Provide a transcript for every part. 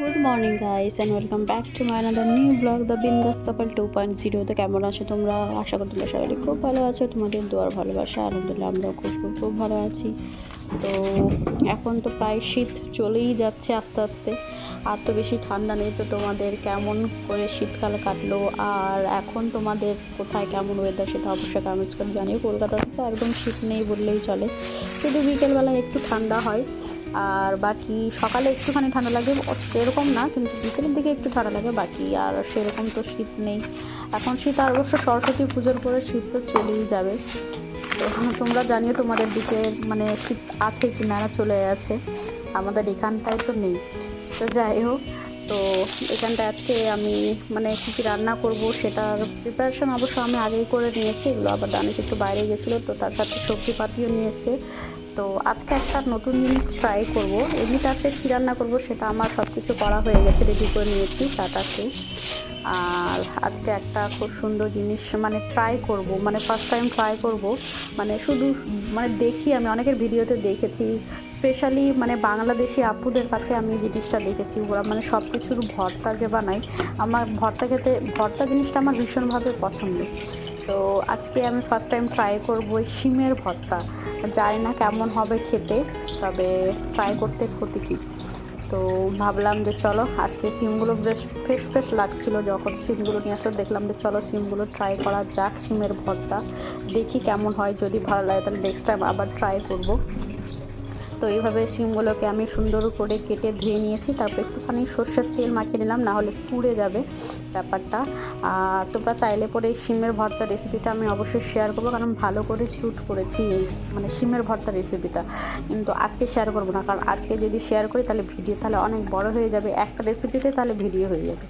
Good morning guys and welcome back to my another new blog the Bindaas couple two point zero তো কেমন আছো তোমরা? আশা করি তোমরা সবাই খুব ভালো আছো। তোমাদের দোয়ার ভালোবাসা, আলহামদুলিল্লাহ আমরাও খুব খুব খুব ভালো আছি। তো এখন তো প্রায় শীত চলেই যাচ্ছে আস্তে আস্তে। আর তো বেশি ঠান্ডা নেই, তো তোমাদের কেমন করে শীতকাল কাটলো? আর এখন তোমাদের কোথায় কেমন ওয়েদার সেটা অবশ্যই কমেন্টস করে জানিও। কলকাতাতে তো একদম শীত নেই বললেই চলে। শুধু বিকেলবেলায় একটু ঠান্ডা হয়। আর বাকি সকালে একটুখানি ঠান্ডা লাগে সেরকম না, কিন্তু বিকেলের দিকে একটু ঠান্ডা লাগে বাকি আর সেরকম তো শীত নেই। এখন শীত, আর অবশ্য সরস্বতী পুজোর পরে শীত তো চলেই যাবে। তোমরা জানিও তোমাদের দিকে মানে শীত আছে কি না চলে আছে আমাদের এখানটায় তো নেই। তো যাই হোক, তো এখানটায় আজকে আমি মানে কী কী রান্না করব সেটার প্রিপারেশন অবশ্য আমি আগেই করে নিয়েছি। এগুলো আবার দানিশ একটু বাইরে গেছিল, তো তার সাথে সবজি পাতিও নিয়ে এসছে। তো আজকে একটা নতুন জিনিস ট্রাই করব। এমনিতে আজকে কী রান্না করব সেটা আমার সব কিছু করা হয়ে গেছে রেডি করে নিয়েছি চাটাকে আর আজকে একটা খুব সুন্দর জিনিস মানে ট্রাই করব মানে ফার্স্ট টাইম ট্রাই করব। মানে শুধু মানে দেখি আমি, অনেকের ভিডিওতে দেখেছি স্পেশালি মানে বাংলাদেশি আপুদের কাছে আমি জিনিসটা দেখেছি, ওরা মানে সব কিছুর ভর্তা যে বানায়, আমার ভর্তা খেতে, ভর্তা জিনিসটা আমার ভীষণভাবে পছন্দ। তো আজকে আমি ফার্স্ট টাইম ট্রাই করব শিমের ভর্তা। জানি না কেমন হবে খেতে, তবে ট্রাই করতে ক্ষতি কী? তো ভাবলাম যে চলো, আজকে সিমগুলো বেশ ফ্রেশ ফ্রেশ লাগছিল যখন সিমগুলো নিয়ে আসলো দেখলাম যে চলো সিমগুলো ট্রাই করা যাক সিমের ভর্তা। দেখি কেমন হয়, যদি ভালো লাগে তাহলে নেক্সট টাইম আবার ট্রাই করব। তো এইভাবে সিমগুলোকে আমি সুন্দর করে কেটে ধুয়ে নিয়েছি, তারপর একটুখানি সর্ষের তেল মাখিয়ে নিলাম না হলে পুড়ে যাবে ব্যাপারটা। আর তোমরা চাইলে পরে সিমের ভর্তা রেসিপিটা আমি অবশ্যই শেয়ার করব, কারণ ভালো করে শ্যুট করেছি এই মানে সিমের ভর্তা রেসিপিটা কিন্তু আজকে শেয়ার করব না, কারণ আজকে যদি শেয়ার করি তাহলে ভিডিও তাহলে অনেক বড় হয়ে যাবে। একটা রেসিপিতে তাহলে ভিডিও হয়ে যাবে।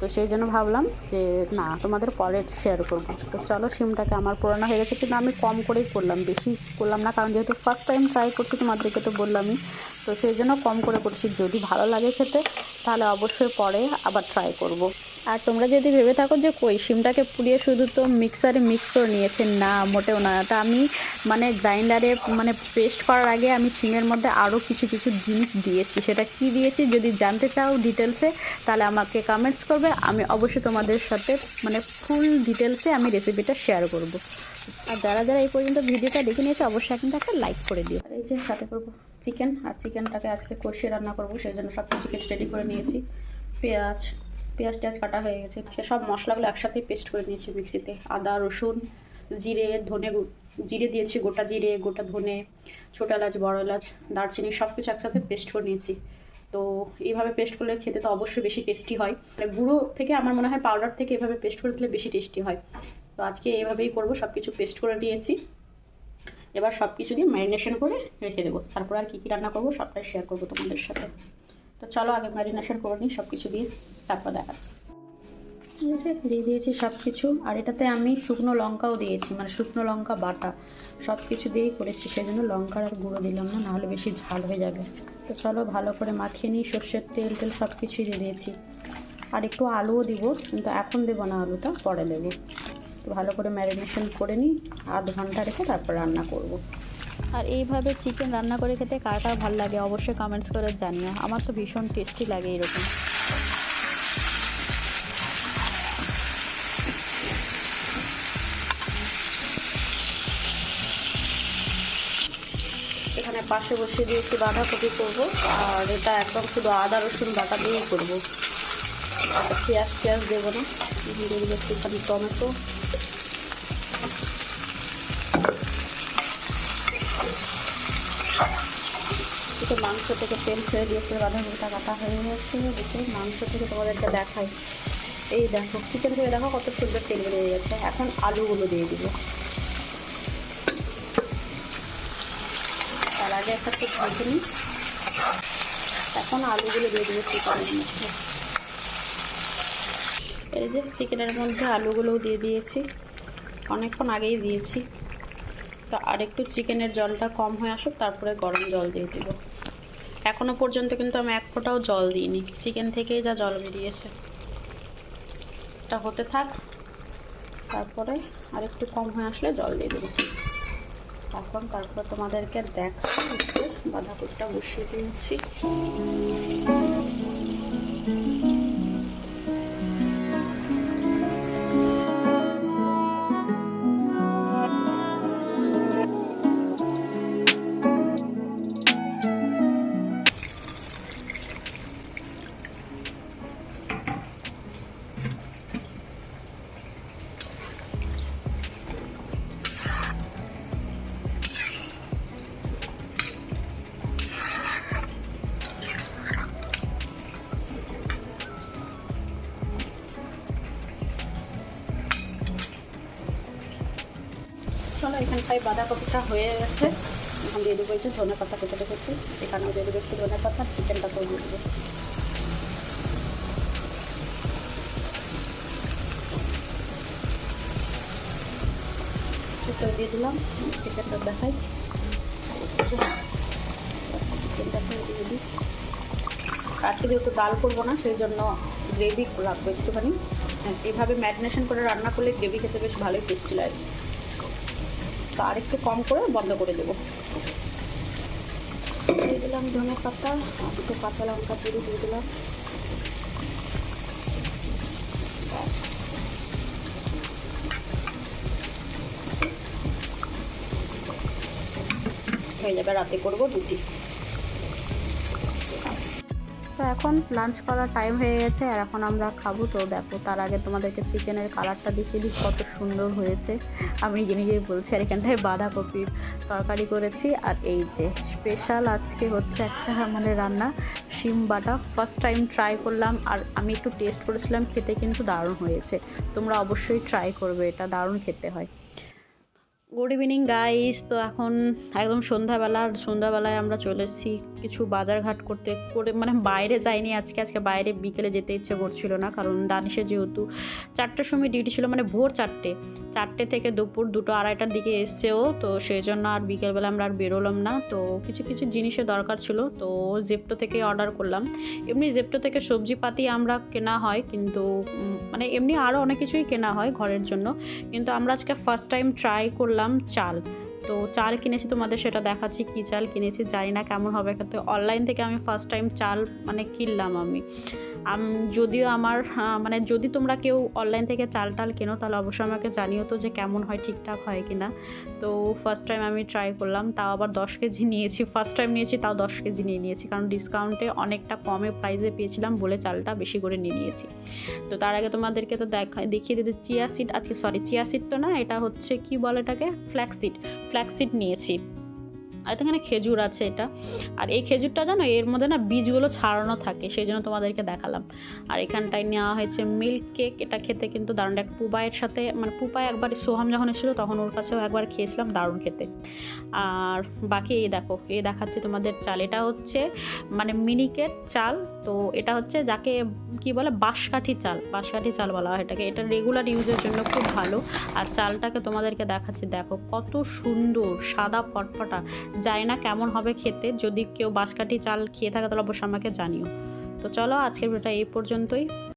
তো সেই জন্য ভাবলাম যে না, তোমাদের পরে শেয়ার করব। তো চলো সিমটাকে আমার পুরানো হয়ে গেছে, কিন্তু আমি কম করেই করলাম, বেশি করলাম না, কারণ যেহেতু ফার্স্ট টাইম ট্রাই করছি তোমাদেরকে তো বললামই। তো সেই জন্য কম করে করছি। যদি ভালো লাগে খেতে, তাহলে অবশ্যই পরে আবার ট্রাই করব। আর তোমরা যদি ভেবে থাকো যে কই, সিমটাকে পুড়িয়ে শুধু তো মিক্সারে মিক্স করে নিয়েছে, না, মোটেও না। তা আমি মানে গ্রাইন্ডারে মানে পেস্ট করার আগে আমি সিমের মধ্যে আরও কিছু কিছু জিনিস দিয়েছি। সেটা কি দিয়েছি যদি জানতে চাও ডিটেলসে তাহলে আমাকে কমেন্টস করবে। আমি অবশ্যই তোমাদের সাথে মানে ফুল ডিটেলসে আমি রেসিপিটা শেয়ার করব। আর যারা যারা এই পর্যন্ত ভিডিওটা দেখে নিয়েছে, অবশ্যই কিন্তু একটা লাইক করে দিও। এই যে সাথে করব চিকেন আর চিকেনটাকে আজকে কষিয়ে রান্না করব সেই জন্য সব কিছু কেটে রেডি করে নিয়েছি। পেঁয়াজ পেঁয়াজ টেয়াজ কাটা হয়ে গেছে। সব মশলাগুলো একসাথেই পেস্ট করে নিয়েছি মিক্সিতে আদা, রসুন, জিরে, ধনে জিরে দিয়েছি, গোটা জিরে, গোটা ধনে, ছোটো এলাচ, বড় এলাচ, দারচিনি সব কিছু একসাথে পেস্ট করে নিয়েছি। তো এইভাবে পেস্ট করলে খেতে তো অবশ্যই বেশি টেস্টি হয়। মানে গুঁড়ো থেকে আমার মনে হয় পাউডার থেকে এভাবে পেস্ট করে দিলে বেশি টেস্টি হয়। তো আজকে এইভাবেই করব সব কিছু পেস্ট করে নিয়েছি। এবার সব কিছু দিয়ে ম্যারিনেশন করে রেখে দেবো। তারপর আর কী কী রান্না করব, সবটাই শেয়ার করব তোমাদের সাথে। তো চলো আগে ম্যারিনেশন করে নিই সব কিছু দিয়ে তারপর দেখাচ্ছি। ঠিক আছে, দিয়ে দিয়েছি সব কিছু আর এটাতে আমি শুকনো লঙ্কাও দিয়েছি মানে শুকনো লঙ্কা, বাটা সব কিছু দিয়েই করেছি সেই জন্য লঙ্কার আর গুঁড়ো দিলাম না, নাহলে বেশি ঝাল হয়ে যাবে। তো চলো ভালো করে মাখিয়ে নিই, সর্ষের তেল টেল সব কিছুই দিয়ে দিয়েছি। আর একটু আলুও দিব, কিন্তু এখন দেবো না আলুটা, পরে দেবো। তো ভালো করে ম্যারিনেশন করে নিই, আধ ঘণ্টা রেখে তারপর রান্না করব। আর এইভাবে চিকেন রান্না করে খেতে কার কার ভালো লাগে অবশ্যই কমেন্টস করে জানিও। আমার তো ভীষণ টেস্টি লাগে এরকম। এখানে পাশে বসিয়ে দিয়েছি বাঁধাকপি করব, আর এটা একদম শুধু আদা, রসুন বাটা দিয়েই করব। পেঁয়াজ পেঁয়াজ দেবো না। দিয়ে একটুখানি টমেটো। একটু মাংস থেকে তেল ছেড়ে দিয়েছে বাঁধাকপিটা কাটা হয়ে গেছে। দেখে মাংস থেকে তোমাদেরকে দেখাই। এই দেখো চিকেন থেকে দেখো কত সুন্দর তেল বেরিয়ে গেছে। এখন আলুগুলো দিয়ে দিব। তার আগে একটা একটু ভেজে নিই। এখন আলুগুলো দিয়ে দেবো চিকেনের মধ্যে। এই যে চিকেনের মধ্যে আলুগুলোও দিয়ে দিয়েছি। অনেকক্ষণ আগেই দিয়েছি। তো আরেকটু চিকেনের জলটা কম হয়ে আসুক, তারপরে গরম জল দিয়ে দিব। এখনও পর্যন্ত কিন্তু আমি এক ফোঁটাও জল দিইনি। চিকেন থেকেই যা জল বেরিয়েছে। এটা হতে থাক। তারপরে আর একটু কম হয়ে আসলে জল দিয়ে দেবো। এখন তারপর তোমাদেরকে দেখা বাঁধাকপিটা বসিয়ে দিয়েছি। চলো এখানটায় বাঁধাকপিটা হয়ে গেছে। এখন দিয়ে দেবো একটু ধনে পাতা কেটে রেখেছি এখানেও দিয়ে দেবো একটু ধনে পাতা চিকেনটাকেও দিয়ে দেবো। দিয়ে দিলাম চিকেনটা দেখাই। চিকেনটাকে দিয়ে দিই। আজকে যেহেতু ডাল করব না সেই জন্য গ্রেভি রাখব একটুখানি। হ্যাঁ, এভাবে ম্যারিনেশন করে রান্না করলে গ্রেভি খেতে বেশ ভালোই টেস্টি লাগে। তো আর একটু কম করে বন্ধ করে দেবো। দিয়ে দিলাম ধনে পাতা, একটু কাঁচা লঙ্কা চিড়ে দিয়ে দিলাম। হয়ে যাবে, রাতে করব রুটি। তো এখন লাঞ্চ করার টাইম হয়ে গেছে আর এখন আমরা খাব। তো দেখো, তার আগে তোমাদেরকে চিকেনের কালারটা দেখিয়ে দিই, কত সুন্দর হয়েছে। আমি নিজে নিজেই বলছি, আর এখানটায় বাঁধাকপির তরকারি করেছি। আর এই যে স্পেশাল আজকে হচ্ছে একটা মানে রান্না, শিম বাটা। ফার্স্ট টাইম ট্রাই করলাম, আর আমি একটু টেস্ট করেছিলাম, খেতে কিন্তু দারুণ হয়েছে। তোমরা অবশ্যই ট্রাই করবে, এটা দারুণ খেতে হয়। গুড ইভিনিং গাইস তো এখন একদম সন্ধ্যাবেলা, সন্ধ্যাবেলায় আমরা চলে এসেছি কিছু বাজারঘাট করতে। করে মানে বাইরে যাইনি আজকে আজকে বাইরে বিকেলে যেতে ইচ্ছে করছিল না, কারণ দানিশে যেহেতু চারটের সময় ডিউটি ছিল মানে ভোর চারটে। চারটে থেকে দুপুর দুটো আড়াইটার দিকে এসছেও তো সেই জন্য আর বিকেলবেলা আমরা আর বেরোলাম না। তো কিছু কিছু জিনিসের দরকার ছিল, তো জেপটো থেকে অর্ডার করলাম। এমনি জেপটো থেকে সবজিপাতি আমরা কেনা হয়, কিন্তু মানে এমনি আরও অনেক কিছুই কেনা হয় ঘরের জন্য। কিন্তু আমরা আজকে ফার্স্ট টাইম ট্রাই করলাম চাল। তো চাল কিনেছি তোমাদের, সেটা দেখাচ্ছি কী চাল কিনেছি, জানি না কেমন হবে। কিন্তু অনলাইন থেকে আমি ফার্স্ট টাইম চাল মানে কিনলাম আমি। যদিও আমার মানে যদি তোমরা কেউ অনলাইন থেকে চাল টাল কেনো, তাহলে অবশ্যই আমাকে জানিও তো যে কেমন হয়, ঠিকঠাক হয় কি না তো ফার্স্ট টাইম আমি ট্রাই করলাম, তাও আবার দশ কেজি নিয়েছি। ফার্স্ট টাইম নিয়েছি, তাও দশ কেজি নিয়ে নিয়েছি। কারণ ডিসকাউন্টে অনেকটা কমে প্রাইসে পেয়েছিলাম বলে চালটা বেশি করে নিয়ে নিয়েছি। তো তার আগে তোমাদেরকে তো দেখা, দেখিয়ে দিতে, চিয়া সিড আজকে সরি চিয়া সিড তো না, এটা হচ্ছে কি বলে এটাকে? ফ্ল্যাক্স সিড ফ্ল্যাক্স সিড নিয়েছি। আর এখানে খেজুর আছে এটা। আর এই খেজুরটা জানো, এর মধ্যে না বীজগুলো ছাড়ানো থাকে, সেই জন্য তোমাদেরকে দেখালাম। আর এখানটায় নেওয়া হয়েছে মিল্ক কেক এটা খেতে কিন্তু দারুণ। এক পুপায়ের সাথে মানে পুপায় একবার সোহাম যখন এসেছিল, তখন ওর কাছেও একবার খেয়েছিলাম, দারুণ খেতে। আর বাকি এই দেখো, এই দেখাচ্ছে তোমাদের চাল। এটা হচ্ছে মানে মিনিকেট চাল, তো এটা হচ্ছে যাকে, কি বলে, বাঁশকাঠি চাল বাঁশকাঠি চাল বলা হয় এটাকে। এটা রেগুলার ইউজের জন্য খুব ভালো। আর চালটাকে তোমাদেরকে দেখাচ্ছি, দেখো কত সুন্দর, সাদা ফটফটা। জানি না কেমন হবে খেতে, যদি কেউ বাঁশকাঠি চাল খেয়ে থাকে তাহলে অবশ্যই আমাকে জানিও। তো চলো, আজকের ভিডিওটা এই পর্যন্তই।